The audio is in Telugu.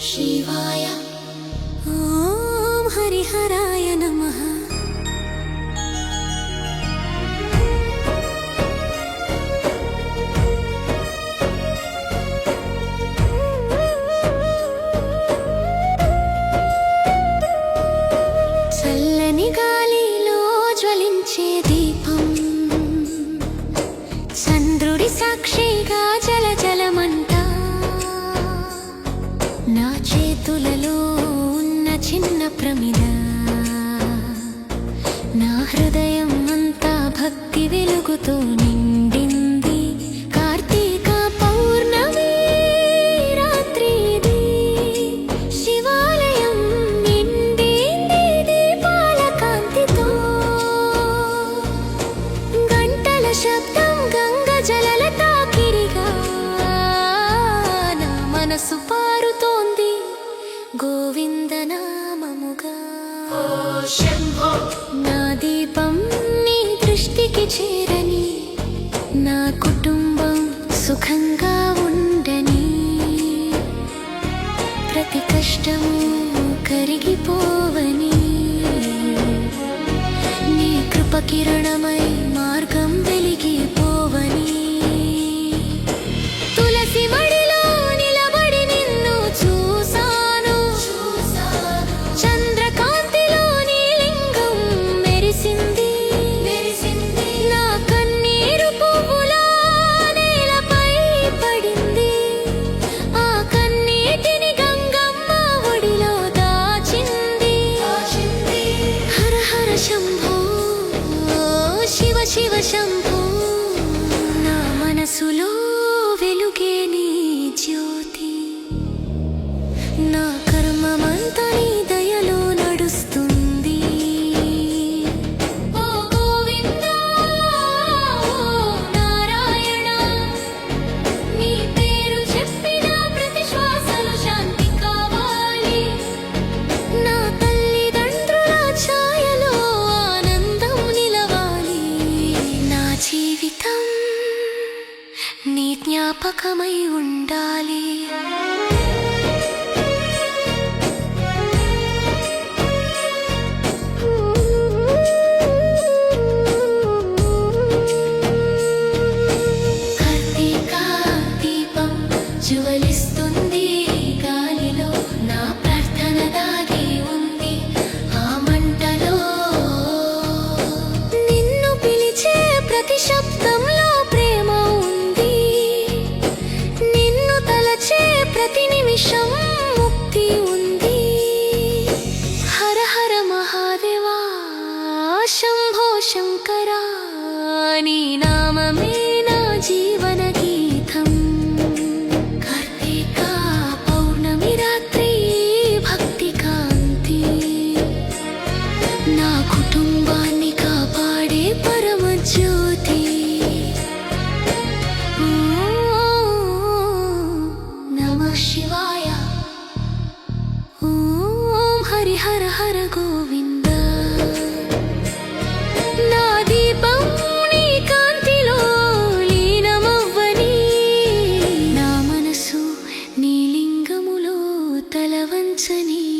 शिवाय। ॐ हरिहरा చేతులలో ఉన్న చిన్న ప్రమిద. నా హృదయం అంతా భక్తి వెలుగుతూ నిండింది. కార్తీక పౌర్ణమి రాత్రిది. శివాలయం నిండింది దీపాల కాంతితో. గంటల శబ్దం గంగ జలల తాకిరిగా నా మనసు పా గోవింద నామముగా నా దీపం నీ దృష్టికి చేరని నా కుటుంబం సుఖంగా ఉండని. ప్రతి కష్టము కరిగిపోవని నీ కృప శివ శివ నా మనసులో వెలుగే నీ జ్యోతి. నా కర్మమంతని జీవితం నీ జ్ఞాపకమై ఉండాలి. మహాదేవా శంభో శంకరా నీ నామమే నా జీవన గీతం కార్తీక పౌర్ణమి రాత్రి భక్తి కాంతి. నా కుటుంబాన్ని కాపాడే పరమ జ్యోతి నమ శివాయ. ఓం హరి హర హర గోవింద తలవంచని